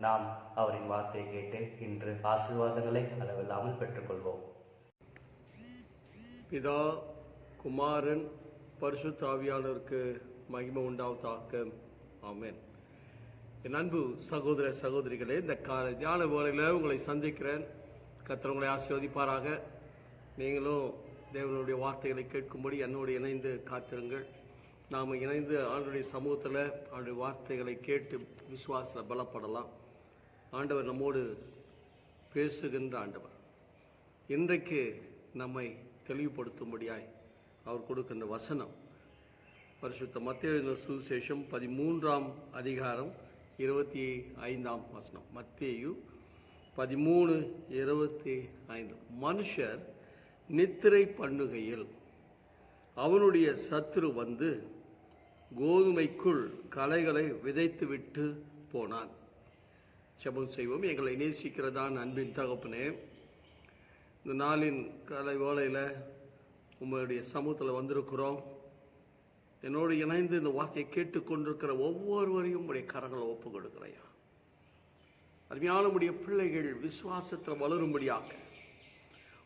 நாம் அவரின் வார்த்தையை கேட்டு இன்று ஆசீர்வாதங்களை அளவில்லாமல் பெற்றுக்கொள்வோம். பிதா குமாரன் பரிசுத்த ஆவியானவருக்கு மகிமை உண்டாவதாக. ஆமேன். என் அன்பு சகோதர சகோதரிகளே இந்த கால தியான வேளையில் உங்களை சந்திக்கிறேன். கர்த்தர் உங்களை ஆசீர்வதிப்பாராக. நீங்களும் தேவனுடைய வார்த்தைகளை கேட்கும்படி என்னோடு இணைந்து காத்திருங்கள். நாம் இணைந்து ஆண்டுடைய சமூகத்தில் அவருடைய வார்த்தைகளை கேட்டு விசுவாசத்தில் பலப்படலாம். ஆண்டவர் நம்மோடு பேசுகின்ற ஆண்டவர். இன்றைக்கு நம்மை தெளிவுபடுத்தும்படியாய் அவர் கொடுக்கின்ற வசனம். பரிசுத்த மத்திய சுவிசேஷம் பதிமூன்றாம் அதிகாரம் இருபத்தி ஐந்தாம் வசனம். மத்தேயு பதிமூணு இருபத்தி ஐந்து மனுஷர் நித்திரை பண்ணுகையில் அவனுடைய சத்துரு வந்து கோதுமைக்குள் களைகளை விதைத்துவிட்டு போனான். செபம் செய்வோம். எங்களை நேசிக்கிறதான் அன்பின் தகப்பனே இந்த நாளின் காலை வேளையில் உங்களுடைய சமூகத்தில் வந்திருக்கிறோம். என்னோடு இணைந்து இந்த வார்த்தையை கேட்டுக்கொண்டிருக்கிற ஒவ்வொருவரையும் உடைய கரங்களை ஒப்பு கொடுக்குறையா அருமையான உடைய பிள்ளைகள் விசுவாசத்தில் வளரும்படியாக.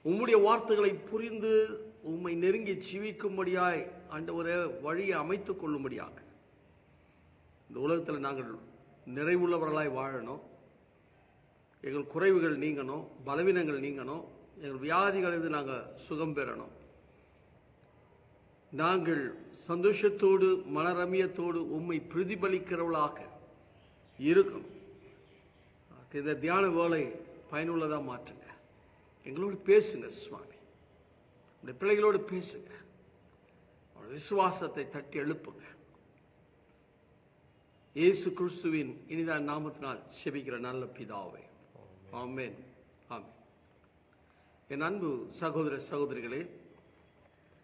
உம்முடைய வார்த்தைகளை புரிந்து உம்மை நெருங்கி ஜீவிக்கும்படியாய் ஆண்டவரே வழியை அமைத்துக் கொள்ளும்படியாக. இந்த உலகத்தில் நாங்கள் நிறைவுள்ளவர்களாய் வாழணும். எங்கள் குறைவுகள் நீங்கணும் பலவீனங்கள் நீங்கணும் எங்கள் வியாதிகளிலிருந்து நாங்கள் சுகம் பெறணும். நாங்கள் சந்தோஷத்தோடு மனரமியத்தோடு உண்மை பிரதிபலிக்கிறவளாக இருக்கணும். இந்த தியான வேலை பயனுள்ளதாக மாற்றுங்க. எங்களோடு பேசுங்க சுவாமி. உடைய பிள்ளைகளோடு பேசுங்க. விசுவாசத்தை தட்டி எழுப்புங்க. இயேசு கிறிஸ்துவின் இனிதான் நாமத்தினால் செபிக்கிற நல்ல பிதாவை. ஆமேன். ஆமேன். என் அன்பு சகோதர சகோதரிகளே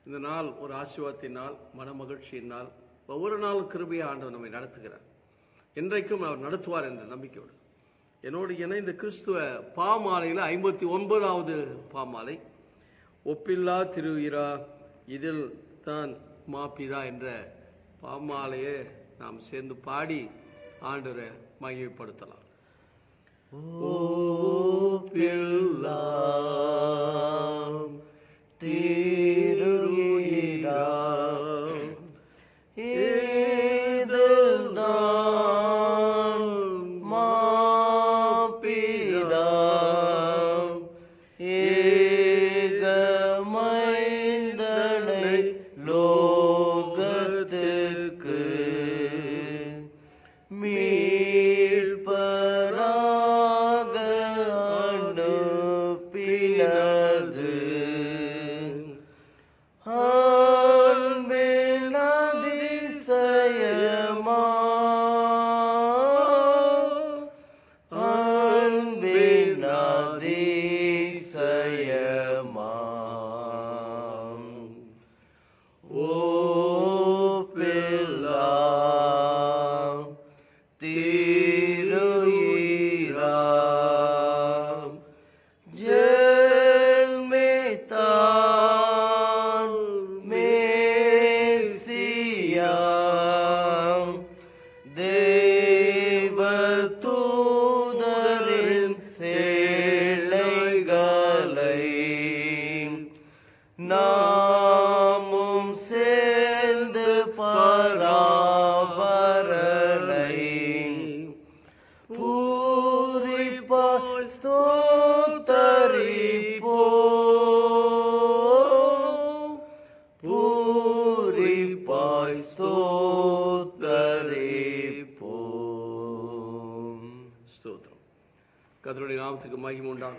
இந்த நாள் ஒரு ஆசீர்வாதத்தினால் மனமகிழ்ச்சியினால் மன நாள். ஒவ்வொரு நாளும் கிருபையை ஆண்டவர் நம்மை நடத்துகிறார். என்றைக்கும் அவர் நடத்துவார் என்ற நம்பிக்கையோடு. என்னோடு இணைந்த கிறிஸ்துவ பாமாலையில் ஐம்பத்தி ஒன்பதாவது பாமாலை. ஒப்பில்லா திருவிரா இதில் தான் மாப்பிதா என்ற பாமாலையை நாம் சேர்ந்து பாடி ஆண்டவரை மகிழ்ப்படுத்தலாம் O pillar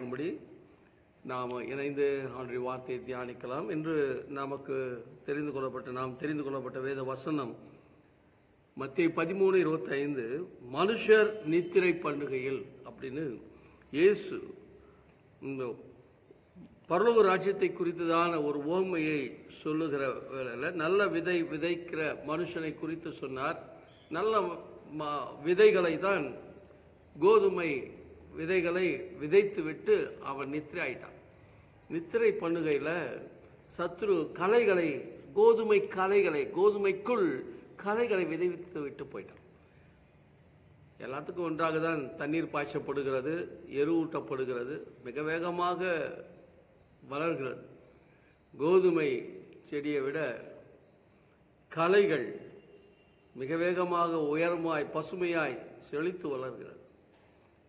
மகிமை நாம் இணைந்து ஆண்டுடைய வார்த்தையை தியானிக்கலாம். என்று நமக்கு தெரிந்து கொள்ளப்பட்ட நாம் தெரிந்து கொள்ளப்பட்ட வேத வசனம் மத்திய பதிமூணு இருபத்தைந்து மனுஷர் நித்திரை பண்டிகையில் அப்படின்னு இயேசு இந்த பரலோக ராஜ்யத்தை குறித்ததான ஒரு ஓமையை சொல்லுகிற வேளையில் நல்ல விதை விதைக்கிற மனுஷனை குறித்து சொன்னார். நல்ல ம- விதைகளை தான் கோதுமை விதைகளை விதைத்து விட்டு அவன் நித்திரை ஆயிட்டான் நித்திரை பண்ணுகையில் சத்ரு கலைகளை கோதுமை கலைகளை கோதுமைக்குள் கலைகளை விதைத்து விட்டு போயிட்டான். எல்லாத்துக்கும் ஒன்றாக தான் தண்ணீர் பாய்ச்சப்படுகிறது எருவூட்டப்படுகிறது மிக வேகமாக வளர்கிறது. கோதுமை செடியை விட களைகள் மிக வேகமாக உயரமாய் பசுமையாய் செழித்து வளர்கிறது.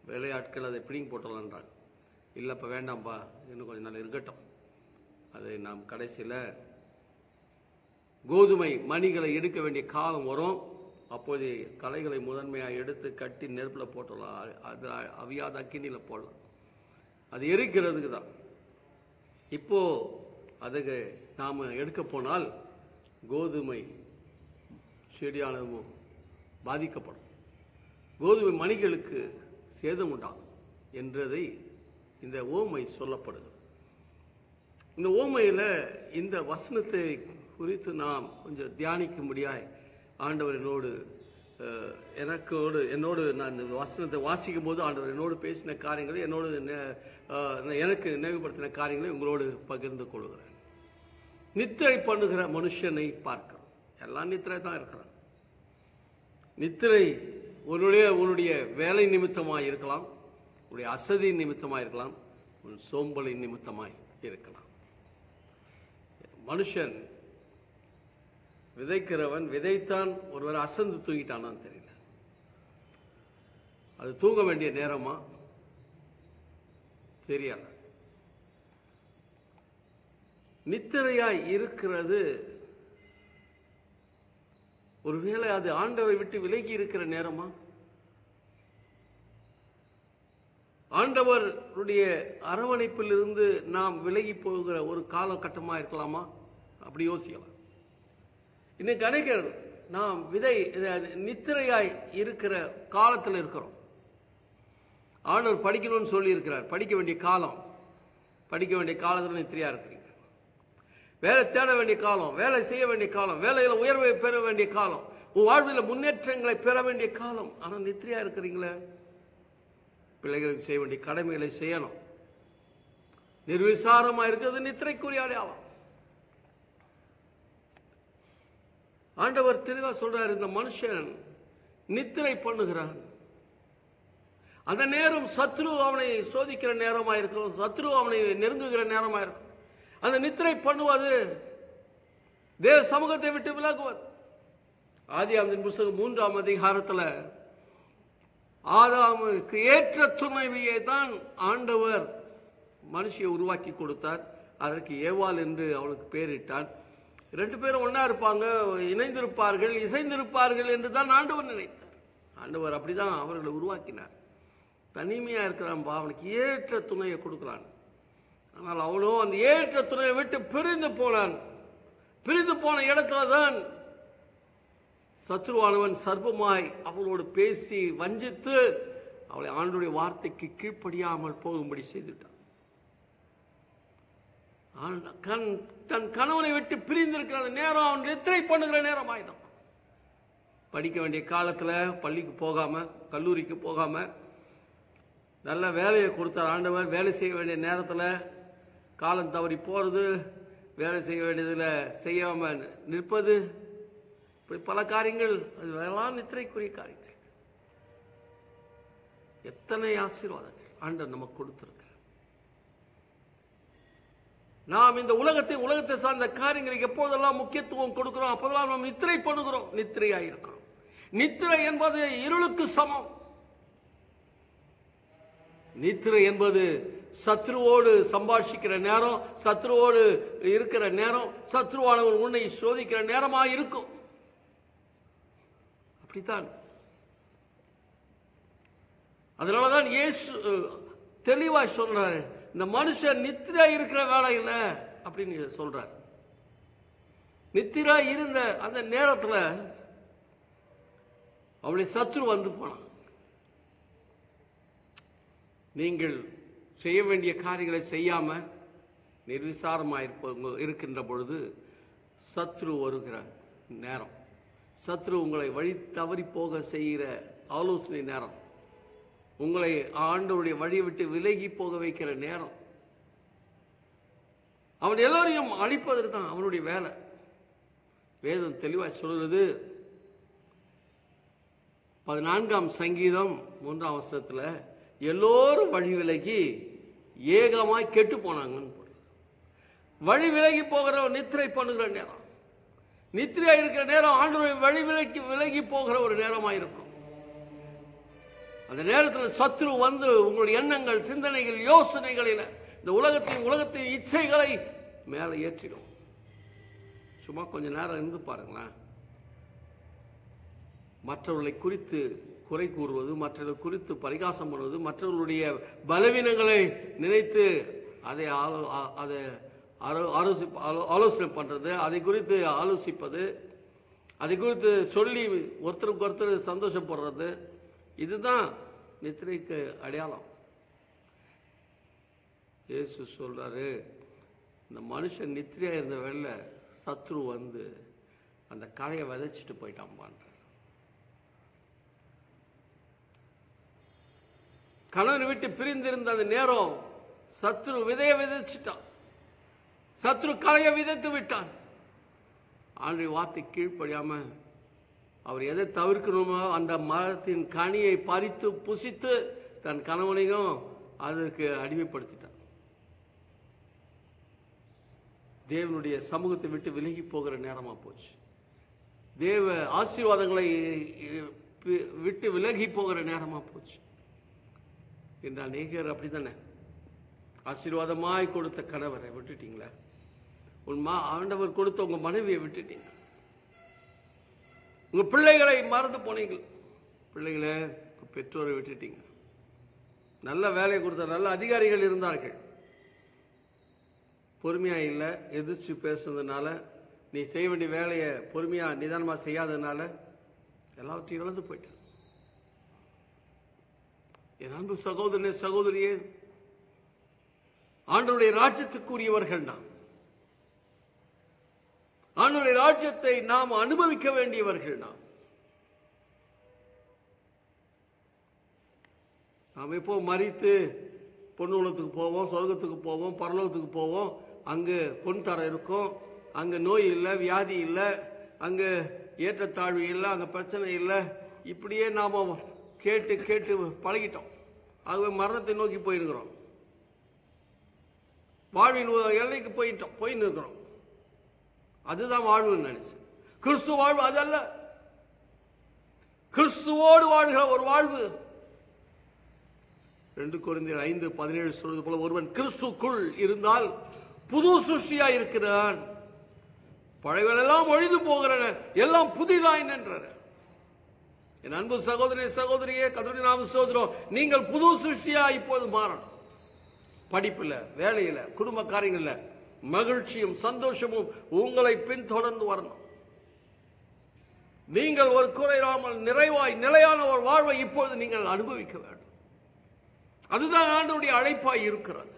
வேலையாட்கள் அதை பிடிங்கி போட்டலான்றாங்க இல்லைப்பா வேண்டாம்ப்பா இன்னும் கொஞ்சம் நாள் இருக்கட்டும். அதை நாம் கடைசியில் கோதுமை மணிகளை எடுக்க வேண்டிய காலம் வரும். அப்போது களைகளை முதன்மையாக எடுத்து கட்டி நெருப்பில் போட்டுடலாம். அது அவியாத அக்கினியில் போடலாம். அது எரிக்கிறதுக்கு தான். இப்போ அதுக்கு நாம் எடுக்க போனால் கோதுமை செடியானதும் பாதிக்கப்படும். கோதுமை மணிகளுக்கு சேதம் உண்டாகும் என்றதை இந்த ஓமை சொல்லப்படுகிறது. இந்த ஓமையில் இந்த வசனத்தை குறித்து நாம் கொஞ்சம் தியானிக்கும்படியாய் ஆண்டவர் என்னோடு எனக்கோடு என்னோடு நான் இந்த வசனத்தை வாசிக்கும் போது ஆண்டவர் என்னோடு பேசின காரியங்களை என்னோடு எனக்கு நினைவுபடுத்தின காரியங்களை உங்களோடு பகிர்ந்து கொள்கிறேன். நித்திரை பண்ணுகிற மனுஷனை பார்க்கிறோம். எல்லாம் நித்திரை தான் இருக்கிறான். நித்திரை உன்னுடைய உன்னுடைய வேலை நிமித்தமாக இருக்கலாம். உன்னுடைய அசதி நிமித்தமாக இருக்கலாம். உன் சோம்பலின் நிமித்தமாய் இருக்கலாம். மனுஷன் விதைக்கிறவன் விதைத்தான் ஒருவர் அசந்து தூங்கிட்டானான்னு தெரியல. அது தூங்க வேண்டிய நேரமா? தெரியல. நித்திரையாய் இருக்கிறது ஒருவேளை அது ஆண்டவரை விட்டு விலகி இருக்கிற நேரமா? ஆண்டவருடைய அரவணைப்பிலிருந்து நாம் விலகி போகிற ஒரு காலகட்டமா இருக்கலாமா? அப்படி யோசிக்கலாம். இன்னைக்கு அநேகர் நாம் விதை நித்திரையாய் இருக்கிற காலத்தில் இருக்கிறோம். ஆண்டவர் படிக்கணும்னு சொல்லியிருக்கிறார். படிக்க வேண்டிய காலம். படிக்க வேண்டிய காலத்தில் நித்திரையா இருக்கிறீங்க. வேலை தேட வேண்டிய காலம் வேலை செய்ய வேண்டிய காலம் வேலையில் உயர்வை பெற வேண்டிய காலம் உன் வாழ்வில் முன்னேற்றங்களை பெற வேண்டிய காலம். ஆனால் நித்திரையா இருக்கிறீங்களே? பிள்ளைகளுக்கு செய்ய வேண்டிய கடமைகளை செய்யணும். நிர்விசாரமாக இருக்கிறது நித்திரைக்குரிய அடையாளம். ஆண்டவர் தெளிவாக சொல்றார் இந்த மனுஷன் நித்திரை பண்ணுகிறான். அந்த நேரம் சத்ரு அவனை சோதிக்கிற நேரமாக இருக்கும் சத்ரு அவனை நெருங்குகிற நேரமா இருக்கும் அந்த நித்திரை பண்ணுவது தேவ சமூகத்தை விட்டு விலகுவது ஆதியாமத்தின் புஸ்தகம் மூன்றாம் அதிகாரத்தில் ஆதாமுக்கு ஏற்ற துணைவியை தான் ஆண்டவர் மனுஷியை உருவாக்கி கொடுத்தார். அதற்கு ஏவாள் என்று அவளுக்கு பெயரிட்டான் ரெண்டு பேரும் ஒன்றா இருப்பாங்க இணைந்திருப்பார்கள் இசைந்திருப்பார்கள் என்று தான் ஆண்டவர் நினைத்தார். ஆண்டவர் அப்படிதான் அவர்களை உருவாக்கினார். தனிமையாக இருக்கிறான் பா அவனுக்கு ஏற்ற துணையை கொடுக்குறான். ஆனால் அவனும் அந்த ஏற்ற துணையை விட்டு பிரிந்து போனான். பிரிந்து போன இடத்துல தான் சத்ருவானவன் சர்பமாய் அவளோடு பேசி வஞ்சித்து அவளை ஆண்டுடைய வார்த்தைக்கு கீழ்ப்படியாமல் போகும்படி செய்துட்டான் ஆண்ட- கண் தன் கணவனை விட்டு பிரிந்திருக்கிற அந்த நேரம் அவன் நித்திரை பண்ணுகிற நேரம் ஆயிடும் படிக்க வேண்டிய காலத்தில் பள்ளிக்கு போகாம கல்லூரிக்கு போகாம நல்ல வேலையை கொடுத்தார் ஆண்டவர். வேலை செய்ய வேண்டிய நேரத்தில் காலம் தவறி போகிறது வேலை செய்ய வேண்டியதில் செய்யாமல் நிற்பது இப்படி பல காரியங்கள் அது வேலாம் நித்திரைக்குரிய காரியங்கள். எத்தனை ஆசீர்வாதங்கள் ஆண்டவர் நமக்கு கொடுத்திருக்கிறார் நாம் இந்த உலகத்தை உலகத்தை சார்ந்த காரியங்களுக்கு எப்போதெல்லாம் முக்கியத்துவம் கொடுக்கிறோம் அப்போதெல்லாம் நாம் நித்திரை பண்ணுகிறோம் நித்திரையாக இருக்கிறோம். நித்திரை என்பது இருளுக்கு சமம். நித்திரை என்பது சத்ருவோடு சம்பாஷிக்கிற நேரம் சத்ருவோடு இருக்கிற நேரம் சத்ருவானவன் உன்னை சோதிக்கிற நேரமா இருக்கும் அப்படித்தான். அதனாலதான் இயேசு தெளிவா சொல்றாரு இந்த மனுஷன் நித்திரா இருக்கிற வேலை இல்லை அப்படின்னு சொல்றாரு. நித்திரா இருந்த அந்த நேரத்துல அவளை சத்ரு வந்து போனான். நீங்கள் செய்ய வேண்டிய காரியங்களை செய்யாம நிர்விசாரமாக இருப்பவங்க இருக்கின்ற பொழுது சத்ரு வருகிற நேரம். சத்ரு உங்களை வழி தவறி போக செய்கிற ஆலோசனை நேரம். உங்களை ஆண்டவருடைய வழியை விட்டு விலகி போக வைக்கிற நேரம். அவன் எல்லோரையும் அழிப்பதற்கு தான் அவனுடைய வேலை. வேதம் தெளிவாக சொல்கிறது பதினான்காம் சங்கீதம் மூன்றாம் வருஷத்தில் எல்லோரும் வழி விலகி ஏகமாய் கெட்டு போனாங்கன்னு வழி விலகி போகிற நித்திரை பண்ணுகிற நேரம். நித்திரையா இருக்கிற நேரம் ஆண்டு வழி விலகி விலகி போகிற ஒரு நேரமாக இருக்கும். அந்த நேரத்தில் சத்ரு வந்து உங்களுடைய எண்ணங்கள் சிந்தனைகள் யோசனைகளில் இந்த உலகத்தின் உலகத்தின் இச்சைகளை மேலே ஏற்றிடும். சும்மா கொஞ்ச நேரம் இருந்து பாருங்களேன். மற்றவர்களை குறித்து குறை கூறுவது மற்றவர்கள் குறித்து பரிகாசம் பண்ணுவது மற்றவர்களுடைய பலவீனங்களை நினைத்து அதை ஆலோ அதை ஆலோசி ஆலோ- ஆலோசனை பண்ணுறது அதை குறித்து ஆலோசிப்பது அதை குறித்து சொல்லி ஒருத்தருக்கு ஒருத்தர் சந்தோஷப்படுறது இதுதான் நித்திரைக்கு அடையாளம். இயேசு சொல்கிறாரு இந்த மனுஷன் நித்திரையாக இருந்த வேலை சத்ரு வந்து அந்த கலையை விதைச்சிட்டு போயிட்டான்பான்றார் கணவன் விட்டு பிரிந்திருந்த அந்த நேரம் சத்ரு விதைய விதைச்சிட்டான். சத்ரு களையை விதைத்து விட்டான். ஆண்டு வார்த்தை கீழ்ப்படியாம அவர் எதை தவிர்க்கணுமோ அந்த மரத்தின் கனியை பறித்து புசித்து தன் கணவனையும் அதற்கு அடிமைப்படுத்திட்டான். தேவனுடைய சமூகத்தை விட்டு விலகி போகிற நேரமா போச்சு. தேவ ஆசீர்வாதங்களை விட்டு விலகி போகிற நேரமா போச்சு. என்று அநேகர் அப்படித்தானே? ஆசீர்வாதமாய் கொடுத்த கணவரை விட்டுட்டீங்களா? உன் மா ஆண்டவர் கொடுத்த உங்க மனைவியை விட்டுட்டீங்க உங்க பிள்ளைகளை மறந்து போனீங்க. பிள்ளைகளை பெற்றோரை விட்டுட்டீங்க. நல்ல வேலை கொடுத்த நல்ல அதிகாரிகள் இருந்தார்கள். பொறுமையா இல்லை எதிர்த்து பேசுனதுனால நீ செய்ய வேண்டிய வேலையை பொறுமையா நிதானமா செய்யாததுனால எல்லாவற்றையும் இழந்து போயிட்டேன் என் அன்பு சகோதரனே சகோதரியே ஆண்டனுடைய ராஜ்யத்துக்குரியவர்கள் நாம். ஆண்டனுடைய ராஜ்யத்தை நாம் அனுபவிக்க வேண்டியவர்கள் நாம். நாம் எப்போ மறித்து பொன்னுலகத்துக்கு போவோம் சொர்க்கத்துக்கு போவோம் பரலோகத்துக்கு போவோம் அங்கு பொன் தரம் இருக்கும் அங்கே நோய் இல்லை வியாதி இல்லை அங்கே ஏற்றத்தாழ்வு இல்லை அங்கே பிரச்சனை இல்லை இப்படியே நாம கேட்டு கேட்டு பழகிட்டோம். ஆகவே மரணத்தை நோக்கி போயிருக்கிறோம். வாழ்வின் எல்லைக்கு போயிட்டோம் போயின்னு இருக்கிறோம் அதுதான் வாழ்வுன்னு நினைச்சு. கிறிஸ்துவ வாழ்வு அதல்ல. கிறிஸ்துவோடு வாழ்கிற ஒரு வாழ்வு. ரெண்டு குழந்தைகள் ஐந்து பதினேழு சொல்வது போல ஒருவன் கிறிஸ்துக்குள் இருந்தால் புது சிருஷ்டியா இருக்கிறான். பழையவள் எல்லாம் ஒழிந்து போகிறன எல்லாம் புதிதாய் நின்றன. என் அன்பு சகோதரி சகோதரியே கதறி நாம சகோதரம் நீங்கள் புது சிருஷ்டியா இப்போது மாறணும். படிப்பில் வேலையில் குடும்ப காரியங்களில் மகிழ்ச்சியும் சந்தோஷமும் உங்களை பின்தொடர்ந்து வரணும். நீங்கள் ஒரு குறையாமல் நிறைவாய் நிலையான ஒரு வாழ்வை இப்பொழுது நீங்கள் அனுபவிக்க வேண்டும். அதுதான் ஆண்டனுடைய அழைப்பாய் இருக்கிறது.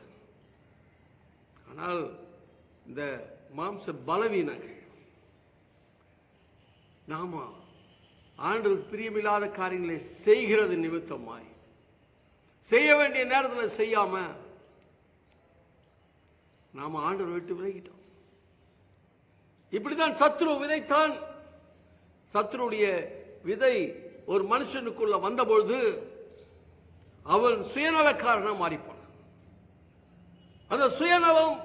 ஆனால் இந்த மாம்ச பலவீனங்கள் நாம ஆண்டவர் பிரியமில்லாத காரியங்களை செய்கிறது நிமித்தமாய். செய்ய வேண்டிய நேரத்தில் செய்யாம நாம் ஆண்டவர் விட்டு விலகிட்டோம். இப்படிதான் சத்ரு விதைத்தான். சத்ருடைய விதை ஒரு மனுஷனுக்குள்ள வந்தபொழுது அவன் சுயநலக்காரனா மாறி போனான் அந்த சுயநலம்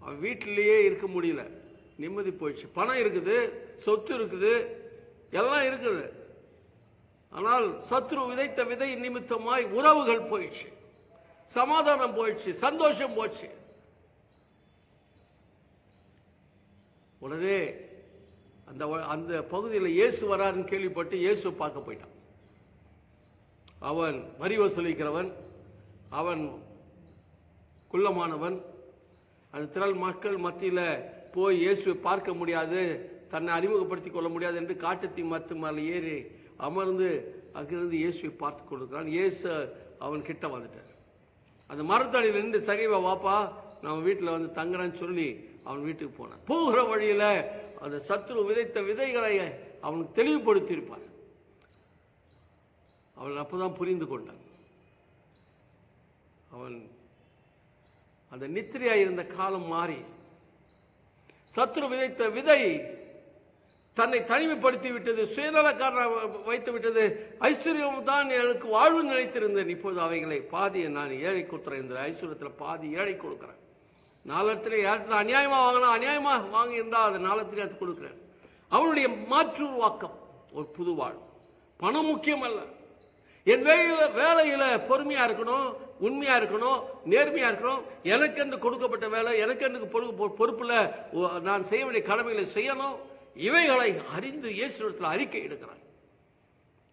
அவன் வீட்டிலேயே இருக்க முடியல. நிம்மதி போயிடுச்சு. பணம் இருக்குது சொத்து இருக்குது. எல்லாம் இருக்குது. ஆனால் சத்ரு விதைத்த விதை நிமித்தமாய் உறவுகள் போயிடுச்சு. சமாதானம் போயிடுச்சு சந்தோஷம் போச்சு. உடனே அந்த அந்த பகுதியில் இயேசு வராருன்னு கேள்விப்பட்டு இயேசு பார்க்க போயிட்டான். அவன் வரி வசூலிக்கிறவன் அவன் குள்ளமானவன் அந்த திரள் மக்கள் மத்தியில் போய் இயேசுவை பார்க்க முடியாது தன்னை அறிமுகப்படுத்திக் கொள்ள முடியாது என்று காட்டத்தி மத்து மேலே ஏறி அமர்ந்து அங்கிருந்து இயேசுவை பார்த்து கொடுக்குறான் இயேசு அவன் கிட்ட வந்துட்டார். அந்த மரத்தடியில் நின்று சகைவா வாப்பா நம்ம வீட்டில் வந்து தங்குறேன்னு சொல்லி அவன் வீட்டுக்கு போனான். போகிற வழியில் அந்த சத்ரு விதைத்த விதைகளை அவனுக்கு தெளிவுபடுத்தியிருப்பார். அவன் அப்போதான் புரிந்து கொண்டான். அவன் அந்த நித்திரையாக இருந்த காலம் மாறி சத்ரு விதைத்த விதை தன்னை தனிமைப்படுத்தி விட்டது சுயநலக்காரன வைத்து விட்டது. ஐஸ்வர்யம் தான் எனக்கு வாழ்வு நினைத்திருந்தேன் இப்போது அவைகளை பாதியை நான் ஏழை கொடுத்துறேன் இந்த ஐஸ்வர்யத்தில் பாதி ஏழை கொடுக்குறேன். நாலத்தில் ஏழத்துல அநியாயமாக வாங்கினா அநியாயமாக வாங்கியிருந்தால் அதை நாலத்தில் அது கொடுக்குறேன். அவனுடைய மாற்று உருவாக்கம் ஒரு புது வாழ்வு. பணம் முக்கியம் அல்ல என் வேலையில் வேலையில் பொறுமையாக இருக்கணும் உண்மையாக இருக்கணும் நேர்மையாக இருக்கணும். எனக்கு என்று கொடுக்கப்பட்ட வேலை எனக்கு என்று பொறுப்பில் நான் செய்ய வேண்டிய கடமைகளை செய்யணும். இவைகளை அறிந்து இயேசுடத்தில் அறிக்கை எடுக்கிறான்.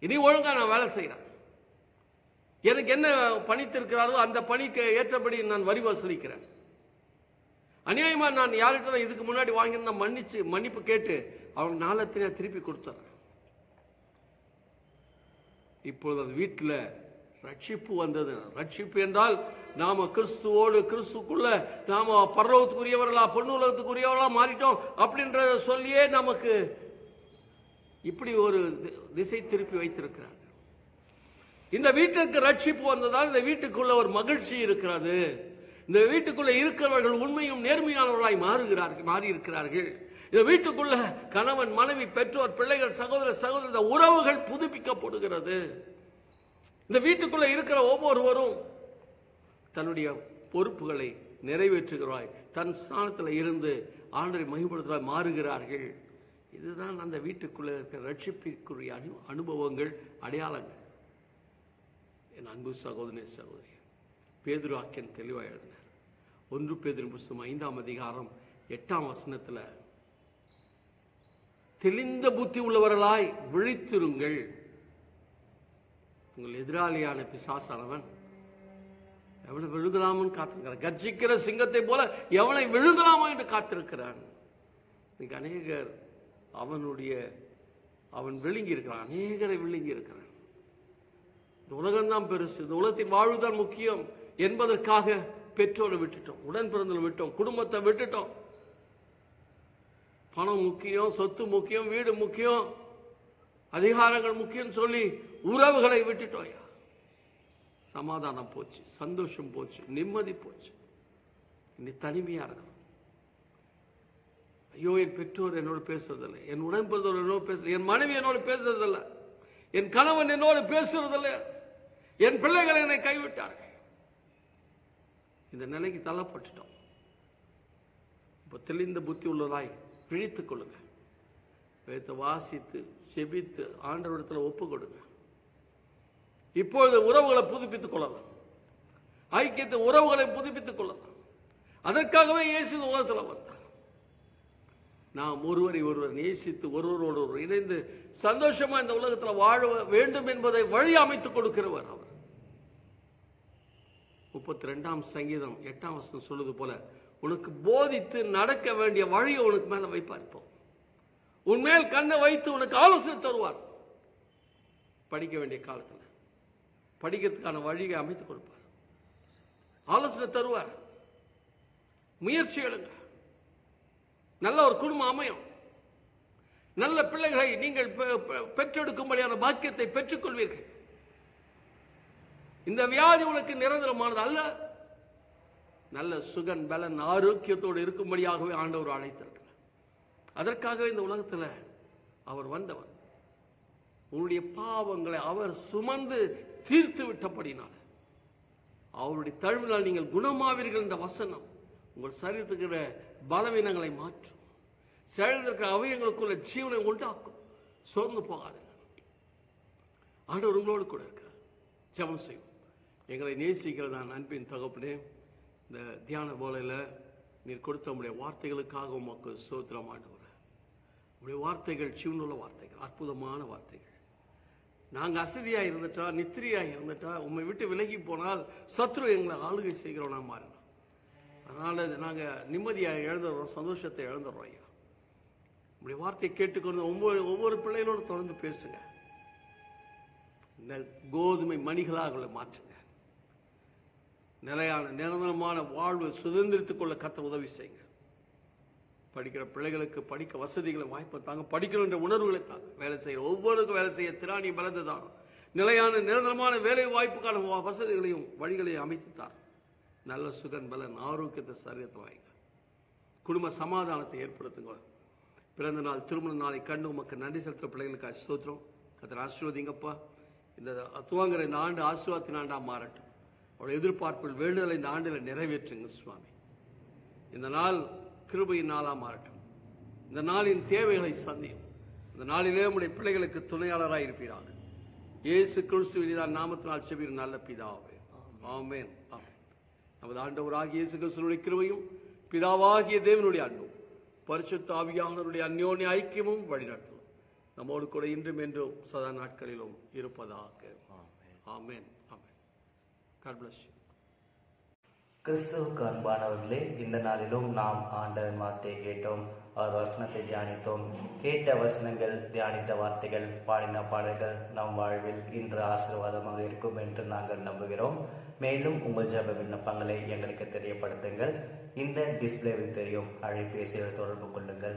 இனி ஒழுங்கா நான் வேலை செய்கிறேன் எனக்கு என்ன பணித்திருக்கிறாரோ அந்த பணிக்கு ஏற்றபடி நான் வரி வசூலிக்கிறேன். அநியாயமா நான் யார்கிட்ட இதுக்கு முன்னாடி வாங்கியிருந்தா மன்னிச்சு மன்னிப்பு கேட்டு அவங்க நாளத்திலே திருப்பி கொடுத்துறேன். இப்பொழுது அது வீட்டில் ரட்சிப்பு வந்தது. ரட்சிப்பு என்றால் நாம கிறிஸ்துவோடு கிறிஸ்துக்குள்ள நாம பரலோகத்துக்குரியவர்களா பொண்ணுலகத்துக்குரியவர்களா மாறிட்டோம் அப்படின்றத சொல்லியே நமக்கு இப்படி ஒரு தி- திசை திருப்பி வைத்திருக்கிறார். இந்த வீட்டுக்கு ரட்சிப்பு வந்ததால் இந்த வீட்டுக்குள்ள ஒரு மகிழ்ச்சி இருக்கிறது. இந்த வீட்டுக்குள்ள இருக்கிறவர்கள் உண்மையும் நேர்மையானவர்களாய் மாறுகிறார்கள் மாறி இருக்கிறார்கள் இந்த வீட்டுக்குள்ள கணவன் மனைவி பெற்றோர் பிள்ளைகள் சகோதர சகோதர உறவுகள் புதுப்பிக்கப்படுகிறது. இந்த வீட்டுக்குள்ள இருக்கிற ஒவ்வொருவரும் தன்னுடைய பொறுப்புகளை நிறைவேற்றுகிறாய். தன் ஸ்தானத்தில் இருந்து ஆண்டரை மகிமைப்படுத்துகிறாய் மாறுகிறார்கள். இதுதான் அந்த வீட்டுக்குள்ள இருக்கிற ரட்சிப்பிற்குரிய அனு அனுபவங்கள் அடையாளங்கள். என் அன்பு சகோதரே சகோதரி பேதுராக்கியன் தெளிவாக எழுதினார். ஒன்று பேதுரு புஸ்தம் ஐந்தாம் அதிகாரம் எட்டாம் வசனத்தில் தெளிந்த புத்தி உள்ளவர்களாய் விழித்திருங்கள். உங்கள் எதிராளியான பிசாசானவன். எவனை விழுகலாமன்னு காத்திருக்கிறான். கர்ஜிக்கிற சிங்கத்தை போல எவனை விழுகலாமோ என்று காத்திருக்கிறான். இன்னைக்கு அநேகர் அவனுடைய அவன் விழுங்கி இருக்கிறான் அநேகரை விழுங்கி இருக்கிறான் இந்த உலகம்தான் பெருசு. இந்த உலகத்தின் வாழ்வுதான் முக்கியம் என்பதற்காக பெற்றோரை விட்டுட்டோம் உடன் பிறந்தலை விட்டோம் குடும்பத்தை விட்டுட்டோம். பணம் முக்கியம் சொத்து முக்கியம் வீடு முக்கியம். அதிகாரங்கள் முக்கியம் சொல்லி உறவுகளை விட்டுட்டோம் ஐயா. சமாதானம் போச்சு சந்தோஷம் போச்சு நிம்மதி போச்சு. இனி தனிமையா இருக்கணும். ஐயோ என் பெற்றோர் என்னோட பேசுறதில்லை என் உடன்பிறந்தோர் என்னோட பேச என் மனைவி என்னோட பேசுறதில்லை என் கணவன் என்னோட பேசுறதில்லை என் பிள்ளைகள் என்னை கைவிட்டார்கள். இந்த நிலைக்கு தள்ளப்பட்டுட்டோம். இப்போ தெளிந்த புத்தி உள்ளதாய் விழித்துக் கொள்ளுங்கள் வேதத்தை வாசித்து செபித்து ஆண்டவரிடத்தில் ஒப்பு கொடுங்க. இப்பொழுது உறவுகளை புதுப்பித்துக் கொள்ளலாம். ஐக்கியத்தை உறவுகளை புதுப்பித்துக் கொள்ளலாம். அதற்காகவே இயேசு உலகத்தில் வந்தார். நாம் ஒருவரை ஒருவர் நேசித்து ஒருவரோடு ஒருவர் இணைந்து சந்தோஷமா இந்த உலகத்தில் வாழ வேண்டும் என்பதை வழி அமைத்துக் கொடுக்கிறவர் அவர். முப்பத்தி ரெண்டாம் சங்கீதம் எட்டாம் வசனம் சொல்லுது போல உனக்கு போதித்து நடக்க வேண்டிய வழியை உனக்கு மேல வைப்பார் இப்போ. உன்மேல் கண்ணை வைத்து உனக்கு ஆலோசனை தருவார். படிக்க வேண்டிய காலத்தில் படிக்கிறதுக்கான வழியை அமைத்துக் கொடுப்பார். ஆலோசனை தருவார். முயற்சி எடுங்க. நல்ல ஒரு குடும்பம் அமையும். நல்ல பிள்ளைகளை நீங்கள் பெ- பெற்றெடுக்கும்படியான பாக்கியத்தை பெற்றுக்கொள்வீர்கள். இந்த வியாதி உனக்கு நிரந்தரமானது அல்ல. நல்ல சுகன் பலன் ஆரோக்கியத்தோடு இருக்கும்படியாகவே ஆண்டவர் அழைத்திருக்கிறார். அதற்காகவே இந்த உலகத்தில் அவர் வந்தவர். உன்னுடைய பாவங்களை அவர் சுமந்து தீர்த்து விட்டபடினால அவருடைய தழுவினால் நீங்கள் குணமாவீர்கள் என்ற வசனம் உங்கள் சரீரத்துக்கிற பலவீனங்களை மாற்றும். சேர்ந்திருக்கிற அவயங்களுக்குள்ள ஜீவனை உண்டாக்கும். சோர்ந்து போகாதுங்க ஆண்டவர் உங்களோடு கூட இருக்கிறார். ஜபம் செய்வோம். எங்களை நேசிக்கிறதான் அன்பின் தகப்பனே இந்த தியான போலையில் நீர் கொடுத்த உடைய வார்த்தைகளுக்காக உமக்கு சோத்திரம் உடைய வார்த்தைகள் சிவனுள்ள வார்த்தைகள் அற்புதமான வார்த்தைகள். நாங்கள் அசதியாக இருந்துட்டா நித்திரியாக இருந்துட்டா உண்மை விட்டு விலகி போனால் சத்ரு எங்களை ஆளுகை செய்கிறோம்னா மாறினோம் அதனால் இது நிம்மதியாக நிம்மதியா இழந்துடுறோம் சந்தோஷத்தை இழந்துடுறோம் ஐயா. உங்களுடைய வார்த்தையை கேட்டுக்கொண்டு ஒவ்வொரு ஒவ்வொரு பிள்ளைகளோடு தொடர்ந்து பேசுங்க. இந்த கோதுமை மணிகளாக அவங்களை மாற்றுங்க. நிலையான நிரந்தரமான வாழ்வு சுதந்திரத்துக்குள்ள கத்த உதவி செய்யுங்க. படிக்கிற பிள்ளைகளுக்கு படிக்க வசதிகளை வாய்ப்பு தாங்க. படிக்கணும் என்ற உணர்வுகளை தாங்க வேலை செய்கிற ஒவ்வொருக்கும் வேலை செய்ய திராணி பலந்து தான். நிலையான நிரந்தரமான வேலை வாய்ப்புக்கான வசதிகளையும் வழிகளையும் அமைத்து தார் நல்ல சுகன் பலன் ஆரோக்கியத்தை சரியத்தை வாங்க குடும்ப சமாதானத்தை ஏற்படுத்துங்க. பிறந்த நாள் திருமண நாளை கண்டு உமக்கு நன்றி செலுத்துற பிள்ளைகளுக்கு ஸ்தோத்திரம். கத்தர் ஆசீர்வதிங்கப்பா. இந்த துவங்குற இந்த ஆண்டு ஆசீர்வாதத்தின் ஆண்டாக மாறட்டும். அவருடைய எதிர்பார்ப்புகள் வேண்டுதலை இந்த ஆண்டில் நிறைவேற்றுங்க சுவாமி. இந்த நாள் கிருபையின் நாளாக மாறட்டும். இந்த நாளின் தேவைகளை சந்தியும். இந்த நாளிலே உடைய பிள்ளைகளுக்கு துணையாளராக இருப்பீராக. இயேசு கிறிஸ்துவின் தான் நாமத்தினால் செவிர் நல்ல பிதாவே. ஆமென். ஆமென். நமது ஆண்டவராகிய இயேசு கிறிஸ்துவனுடைய கிருபையும் பிதாவாகிய தேவனுடைய அன்பும் பரிசுத்த ஆவியானவருடைய அந்யோன்ய ஐக்கியமும் வழிநடத்தும் நம்மோடு கூட இன்றும் என்றும் சதா நாட்களிலும் இருப்பதாக. ஆமென். ஆமென். bless you. கிறிஸ்துவுக்கு அன்பானவர்களே இந்த நாளிலும் நாம் ஆண்டவன் வார்த்தையை கேட்டோம் அவர் வசனத்தை தியானித்தோம். கேட்ட வசனங்கள் தியானித்த வார்த்தைகள் பாடின பாடல்கள் நம் வாழ்வில் இன்று ஆசீர்வாதமாக இருக்கும் என்று நாங்கள் நம்புகிறோம். மேலும் உங்கள் ஜப விண்ணப்பங்களை எங்களுக்கு தெரியப்படுத்துங்கள். இந்த டிஸ்பிளேவில் தெரியும் அழைப்பேசியில் தொடர்பு கொள்ளுங்கள்.